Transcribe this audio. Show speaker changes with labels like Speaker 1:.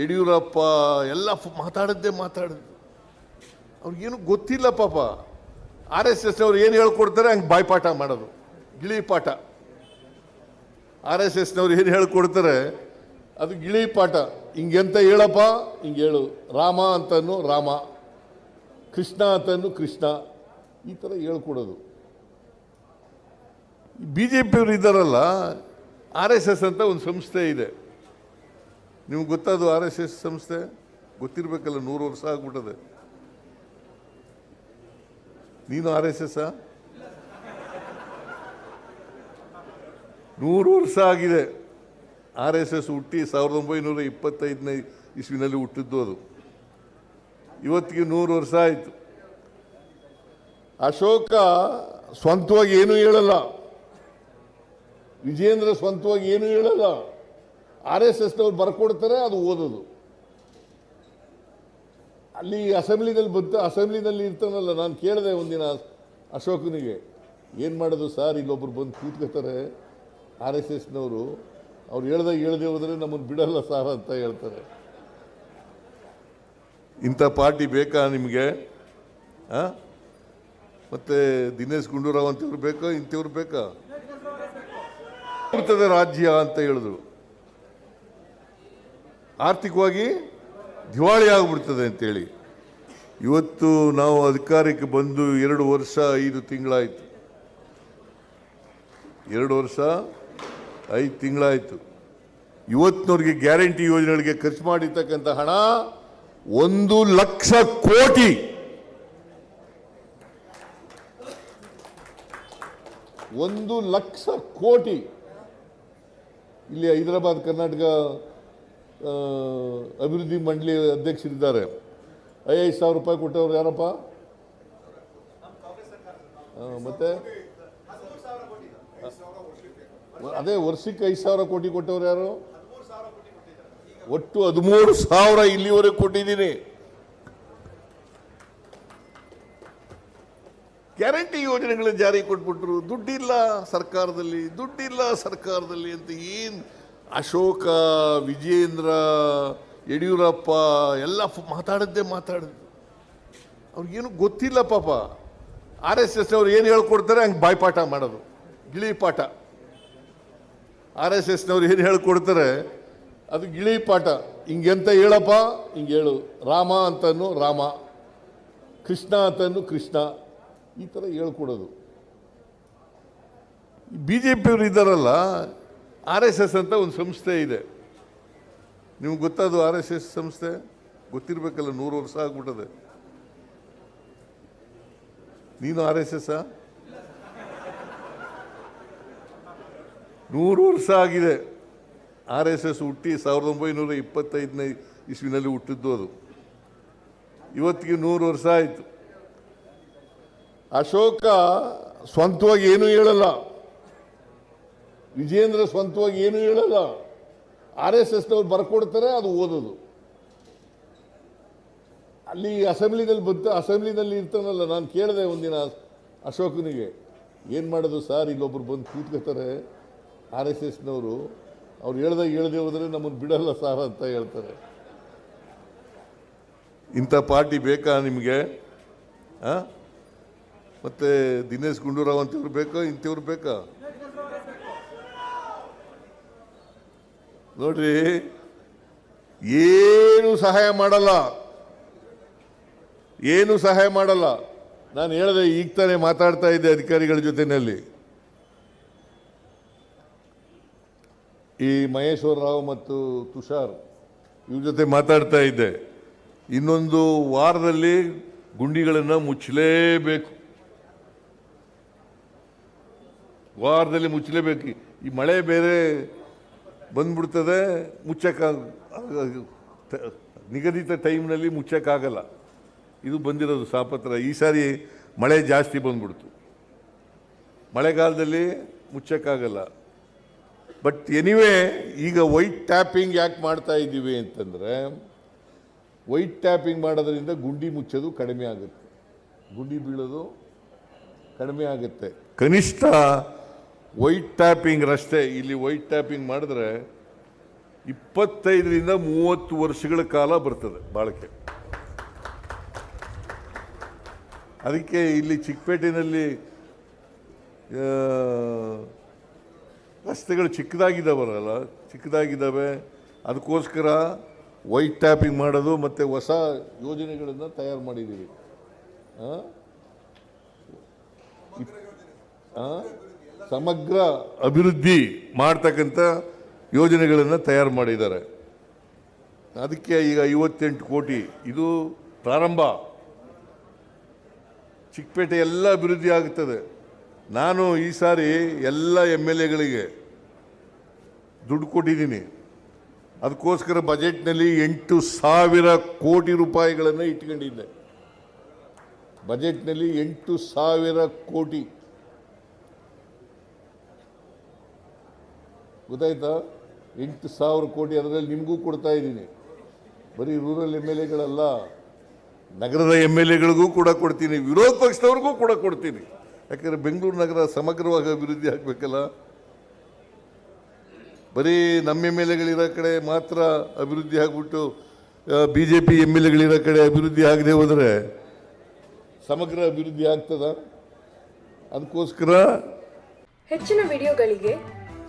Speaker 1: ಯಡಿಯೂರಪ್ಪ ಎಲ್ಲ ಮಾತಾಡದ್ದೇ ಮಾತಾಡೋದು. ಅವ್ರಿಗೇನು ಗೊತ್ತಿಲ್ಲ ಪಾಪ. ಆರ್ ಎಸ್ ಎಸ್ ಅವ್ರು ಏನು ಹೇಳ್ಕೊಡ್ತಾರೆ ಹಂಗೆ ಬಾಯ್ಪಾಠ ಮಾಡೋದು. ಗಿಳಿ ಪಾಠ. ಆರ್ ಎಸ್ ಎಸ್ನವ್ರು ಏನು ಹೇಳ್ಕೊಡ್ತಾರೆ, ಅದು ಗಿಳಿ ಪಾಠ. ಹಿಂಗೆಂತ ಹೇಳಪ್ಪ, ಹಿಂಗೆ ಹೇಳು. ರಾಮ ಅಂತನು ರಾಮ. ಕೃಷ್ಣ ಅಂತನು ಕೃಷ್ಣ. ಈ ಥರ ಹೇಳ್ಕೊಡೋದು. ಬಿ ಜೆ ಪಿಯವರು ಇದ್ದಾರಲ್ಲ, ಆರ್ ಎಸ್ ಎಸ್ ಅಂತ ಒಂದು ಸಂಸ್ಥೆ ಇದೆ. ನಿಮ್ಗೆ ಗೊತ್ತದು ಆರ್ ಎಸ್ ಎಸ್ ಸಂಸ್ಥೆ? ಗೊತ್ತಿರಬೇಕಲ್ಲ, ನೂರು ವರ್ಷ ಆಗ್ಬಿಟ್ಟದೆ. ನೀನು ಆರ್ ಎಸ್ ಎಸ್ ನೂರು ವರ್ಷ ಆಗಿದೆ. ಆರ್ ಎಸ್ ಎಸ್ ಹುಟ್ಟಿ ಸಾವಿರದ ಒಂಬೈನೂರ ಇಪ್ಪತ್ತೈದನೇ ಇಸ್ವಿನಲ್ಲಿ ಹುಟ್ಟಿದ್ದು ಅದು. ಇವತ್ತಿಗೆ ನೂರು ವರ್ಷ ಆಯಿತು. ಅಶೋಕ ಸ್ವಂತವಾಗಿ ಏನೂ ಹೇಳಲ್ಲ. ವಿಜೇಂದ್ರ ಸ್ವಂತವಾಗಿ ಏನೂ ಹೇಳಲ್ಲ. ಆರ್ ಎಸ್ ಎಸ್ನವ್ರು ಬರ್ಕೊಡ್ತಾರೆ, ಅದು ಓದೋದು. ಅಲ್ಲಿ ಅಸೆಂಬ್ಲಿನಲ್ಲಿ ಬಂತು, ಅಸೆಂಬ್ಲಿನಲ್ಲಿ ಇರ್ತಾನಲ್ಲ, ನಾನು ಕೇಳಿದೆ ಒಂದಿನ ಅಶೋಕನಿಗೆ, ಏನು ಮಾಡೋದು ಸರ್, ಇಲ್ಲೊಬ್ರು ಬಂದು ಕೂತ್ಕೋತಾರೆ ಆರ್ ಎಸ್ ಎಸ್ನವರು ಅವ್ರು ಹೇಳ್ದಾಗ ಹೇಳ್ದೆ ಹೋದರೆ ನಮ್ಮನ್ನು ಬಿಡಲ್ಲ ಸರ್ ಅಂತ ಹೇಳ್ತಾರೆ. ಇಂಥ ಪಾರ್ಟಿ ಬೇಕಾ ನಿಮಗೆ? ಹಾಂ ಮತ್ತೆ ದಿನೇಶ್ ಗುಂಡೂರಾವ್ ಅಂತವ್ರು ಬೇಕಾ, ಇಂಥವ್ರು ಬೇಕಾ? ರಾಜ್ಯ ಅಂತ ಹೇಳಿದ್ರು. ಆರ್ಥಿಕವಾಗಿ ದಿವಾಳಿ ಆಗಿಬಿಡ್ತದೆ ಅಂತೇಳಿ. ಇವತ್ತು ನಾವು ಅಧಿಕಾರಕ್ಕೆ ಬಂದು ಎರಡು ವರ್ಷ ಐದು ತಿಂಗಳಾಯಿತು. ಎರಡು ವರ್ಷ ಐದು ತಿಂಗಳಾಯಿತು. ಇವತ್ತಿನವ್ರಿಗೆ ಗ್ಯಾರಂಟಿ ಯೋಜನೆಗಳಿಗೆ ಖರ್ಚು ಮಾಡಿರ್ತಕ್ಕಂಥ ಹಣ ಒಂದು ಲಕ್ಷ ಕೋಟಿ. ಒಂದು ಲಕ್ಷ ಕೋಟಿ. ಇಲ್ಲಿ ಹೈದರಾಬಾದ್, ಕರ್ನಾಟಕ ಅಭಿವೃದ್ಧಿ ಮಂಡಳಿ ಅಧ್ಯಕ್ಷರಿದ್ದಾರೆ. ಐದು ಸಾವಿರ ರೂಪಾಯಿ ಕೊಟ್ಟವ್ರು ಯಾರಪ್ಪ? ಮತ್ತೆ? ಅದೇ ವರ್ಷಕ್ಕೆ ಐದು ಸಾವಿರ ಕೋಟಿ ಕೊಟ್ಟವ್ರು ಯಾರು? ಒಟ್ಟು ಹದಿಮೂರು ಸಾವಿರ ಇಲ್ಲಿವರೆಗೆ ಕೊಟ್ಟಿದ್ದೀನಿ. ಗ್ಯಾರಂಟಿ ಯೋಜನೆಗಳ ಜಾರಿ ಕೊಟ್ಬಿಟ್ರು. ದುಡ್ಡಿಲ್ಲ ಸರ್ಕಾರದಲ್ಲಿ ದುಡ್ಡಿಲ್ಲ ಸರ್ಕಾರದಲ್ಲಿ ಅಂತ ಏನು ಅಶೋಕ ವಿಜೇಂದ್ರ ಯಡಿಯೂರಪ್ಪ ಎಲ್ಲ ಮಾತಾಡದ್ದೇ ಮಾತಾಡೋದು ಅವ್ರಿಗೇನು ಗೊತ್ತಿಲ್ಲ ಪಾಪ. ಆರ್ ಎಸ್ ಎಸ್ ಅವ್ರು ಏನು ಹೇಳ್ಕೊಡ್ತಾರೆ ಹಂಗೆ ಬಾಯ್ಪಾಠ ಮಾಡೋದು. ಗಿಳಿ ಪಾಠ. ಆರ್ ಎಸ್ ಎಸ್ನವ್ರು ಏನು ಹೇಳ್ಕೊಡ್ತಾರೆ, ಅದು ಗಿಳಿ ಪಾಠ. ಹಿಂಗೆಂತ ಹೇಳಪ್ಪ, ಹಿಂಗೆ ಹೇಳು. ರಾಮ ಅಂತನು ರಾಮ. ಕೃಷ್ಣ ಅಂತನು ಕೃಷ್ಣ. ಈ ಥರ ಹೇಳ್ಕೊಡೋದು. ಬಿ ಜೆ ಪಿಯವರು ಇದ್ದಾರಲ್ಲ ಆರ್ ಎಸ್ ಎಸ್ ಅಂತ ಒಂದು ಸಂಸ್ಥೆ ಇದೆ. ನಿಮ್ಗೆ ಗೊತ್ತಾದು ಆರ್ ಎಸ್ ಎಸ್ ಸಂಸ್ಥೆ? ಗೊತ್ತಿರಬೇಕಲ್ಲ, ನೂರು ವರ್ಷ ಆಗ್ಬಿಟ್ಟದೆ. ನೀನು ಆರ್ ಎಸ್ ಎಸ್ ನೂರು ವರ್ಷ ಆಗಿದೆ. ಆರ್ ಎಸ್ ಎಸ್ ಹುಟ್ಟಿ ಸಾವಿರದ ಒಂಬೈನೂರ ಇಪ್ಪತ್ತೈದನೇ ಇಸ್ವಿನಲ್ಲಿ ಹುಟ್ಟಿದ್ದು ಅದು. ಇವತ್ತಿಗೆ ನೂರು ವರ್ಷ ಆಯಿತು. ಅಶೋಕ ಸ್ವಂತವಾಗಿ ಏನೂ ಹೇಳಲ್ಲ. ವಿಜೇಂದ್ರ ಸ್ವಂತವಾಗಿ ಏನೂ ಹೇಳಲ್ಲ. ಆರ್ ಎಸ್ ಎಸ್ನವ್ರು ಬರ್ಕೊಡ್ತಾರೆ, ಅದು ಓದೋದು. ಅಲ್ಲಿ ಅಸೆಂಬ್ಲಿನಲ್ಲಿ ಬಂತು, ಅಸೆಂಬ್ಲಿನಲ್ಲಿ ಇರ್ತಾನಲ್ಲ, ನಾನು ಕೇಳಿದೆ ಒಂದಿನ ಅಶೋಕನಿಗೆ, ಏನು ಮಾಡೋದು ಸರ್, ಇಲ್ಲೊಬ್ರು ಬಂದು ಕೂತ್ಕೋತಾರೆ ಆರ್ ಎಸ್ ಎಸ್ನವರು ಅವ್ರು ಹೇಳ್ದಾಗ ಹೇಳ್ದೆ ಹೋದರೆ ನಮ್ಮನ್ನು ಬಿಡಲ್ಲ ಸರ್ ಅಂತ ಹೇಳ್ತಾರೆ. ಇಂಥ ಪಾರ್ಟಿ ಬೇಕಾ ನಿಮಗೆ? ಮತ್ತೆ ದಿನೇಶ್ ಗುಂಡೂರಾವ್ ಅಂತವ್ರು ಬೇಕಾ, ಇಂಥವ್ರು ಬೇಕಾ? ನೋಡ್ರಿ, ಏನು ಸಹಾಯ ಮಾಡಲ್ಲ. ಏನು ಸಹಾಯ ಮಾಡಲ್ಲ. ನಾನು ಹೇಳಿದೆ, ಈಗ ತಾನೇ ಮಾತಾಡ್ತಾ ಇದ್ದೆ ಅಧಿಕಾರಿಗಳ ಜೊತೆಯಲ್ಲಿ. ಈ ಮಹೇಶ್ವರ ರಾವ್ ಮತ್ತು ತುಷಾರ್, ಇವ್ರ ಜೊತೆ ಮಾತಾಡ್ತಾ ಇದ್ದೆ. ಇನ್ನೊಂದು ವಾರದಲ್ಲಿ ಗುಂಡಿಗಳನ್ನು ಮುಚ್ಚಲೇಬೇಕು. ವಾರದಲ್ಲಿ ಮುಚ್ಚಲೇಬೇಕು. ಈ ಮಳೆ ಬೇರೆ ಬಂದ್ಬಿಡ್ತದೆ ಮುಚ್ಚಕ್ಕ ನಿಗದಿತ ಟೈಮ್ನಲ್ಲಿ ಮುಚ್ಚಕ್ಕಾಗಲ್ಲ ಇದು ಬಂದಿರೋದು ಸಾಪತ್ರ. ಈ ಸಾರಿ ಮಳೆ ಜಾಸ್ತಿ ಬಂದ್ಬಿಡ್ತು. ಮಳೆಗಾಲದಲ್ಲಿ ಮುಚ್ಚಕ್ಕಾಗಲ್ಲ ಬಟ್ ಎನಿವೇ, ಈಗ ವೈಟ್ ಟ್ಯಾಪಿಂಗ್ ಯಾಕೆ ಮಾಡ್ತಾ ಇದ್ದೀವಿ ಅಂತಂದರೆ, ವೈಟ್ ಟ್ಯಾಪಿಂಗ್ ಮಾಡೋದ್ರಿಂದ ಗುಂಡಿ ಮುಚ್ಚೋದು ಕಡಿಮೆ ಆಗುತ್ತೆ. ಗುಂಡಿ ಬೀಳೋದು ಕಡಿಮೆ ಆಗುತ್ತೆ. ಕನಿಷ್ಠ ವೈಟ್ ಟ್ಯಾಪಿಂಗ್ ರಸ್ತೆ ಇಲ್ಲಿ ವೈಟ್ ಟ್ಯಾಪಿಂಗ್ ಮಾಡಿದ್ರೆ ಇಪ್ಪತ್ತೈದರಿಂದ ಮೂವತ್ತು ವರ್ಷಗಳ ಕಾಲ ಬರ್ತದೆ ಬಾಳಕೆ. ಅದಕ್ಕೆ ಇಲ್ಲಿ ಚಿಕ್ಕಪೇಟೆಯಲ್ಲಿ ರಸ್ತೆಗಳು ಚಿಕ್ಕದಾಗಿದ್ದಾವಲ್ಲ, ಚಿಕ್ಕದಾಗಿದ್ದಾವೆ. ಅದಕ್ಕೋಸ್ಕರ ವೈಟ್ ಟ್ಯಾಪಿಂಗ್ ಮಾಡೋದು ಮತ್ತು ಹೊಸ ಯೋಜನೆಗಳನ್ನು ತಯಾರು ಮಾಡಿದ್ದೀವಿ. ಆ? ಸಮಗ್ರ ಅಭಿವೃದ್ಧಿ ಮಾಡ್ತಕ್ಕಂಥ ಯೋಜನೆಗಳನ್ನು ತಯಾರು ಮಾಡಿದ್ದಾರೆ. ಅದಕ್ಕೆ ಈಗ ಐವತ್ತೆಂಟು ಕೋಟಿ, ಇದು ಪ್ರಾರಂಭ. ಚಿಕ್ಕಪೇಟೆ ಎಲ್ಲ ಅಭಿವೃದ್ಧಿ ಆಗುತ್ತದೆ ನಾನು ಈ ಸಾರಿ ಎಲ್ಲ ಎಂ ಎಲ್ ಎಗಳಿಗೆ ದುಡ್ಡು ಕೊಟ್ಟಿದ್ದೀನಿ. ಅದಕ್ಕೋಸ್ಕರ ಬಜೆಟ್ನಲ್ಲಿ ಎಂಟು ಸಾವಿರ ಕೋಟಿ ರೂಪಾಯಿಗಳನ್ನು ಇಟ್ಕೊಂಡಿದ್ದೆ. ಬಜೆಟ್ನಲ್ಲಿ ಎಂಟು ಸಾವಿರ ಕೋಟಿ. ಗೊತ್ತಾಯ್ತಾ? ಎಂಟು ಸಾವಿರ ಕೋಟಿ ಅದರಲ್ಲಿ ನಿಮಗೂ ಕೊಡ್ತಾ ಇದ್ದೀನಿ. ಬರೀ ರೂರಲ್ ಎಂ ಎಲ್ ಎಗಳಲ್ಲ ನಗರದ ಎಂ ಎಲ್ ಎಗಳಿಗೂ ಕೂಡ ಕೊಡ್ತೀನಿ, ವಿರೋಧ ಪಕ್ಷದವ್ರಿಗೂ ಕೂಡ ಕೊಡ್ತೀನಿ. ಯಾಕಂದರೆ ಬೆಂಗಳೂರು ನಗರ ಸಮಗ್ರವಾಗಿ ಅಭಿವೃದ್ಧಿ ಆಗಬೇಕಲ್ಲ. ಬರೀ ನಮ್ಮ ಎಂ ಎಲ್ ಎಗಳಿರೋ ಕಡೆ ಮಾತ್ರ ಅಭಿವೃದ್ಧಿ ಆಗಿಬಿಟ್ಟು B J P M L ಎಗಳಿರೋ ಕಡೆ ಅಭಿವೃದ್ಧಿ ಆಗದೆ ಹೋದರೆ ಸಮಗ್ರ ಅಭಿವೃದ್ಧಿ ಆಗ್ತದ? ಅದಕ್ಕೋಸ್ಕರ
Speaker 2: ಹೆಚ್ಚಿನ ವಿಡಿಯೋಗಳಿಗೆ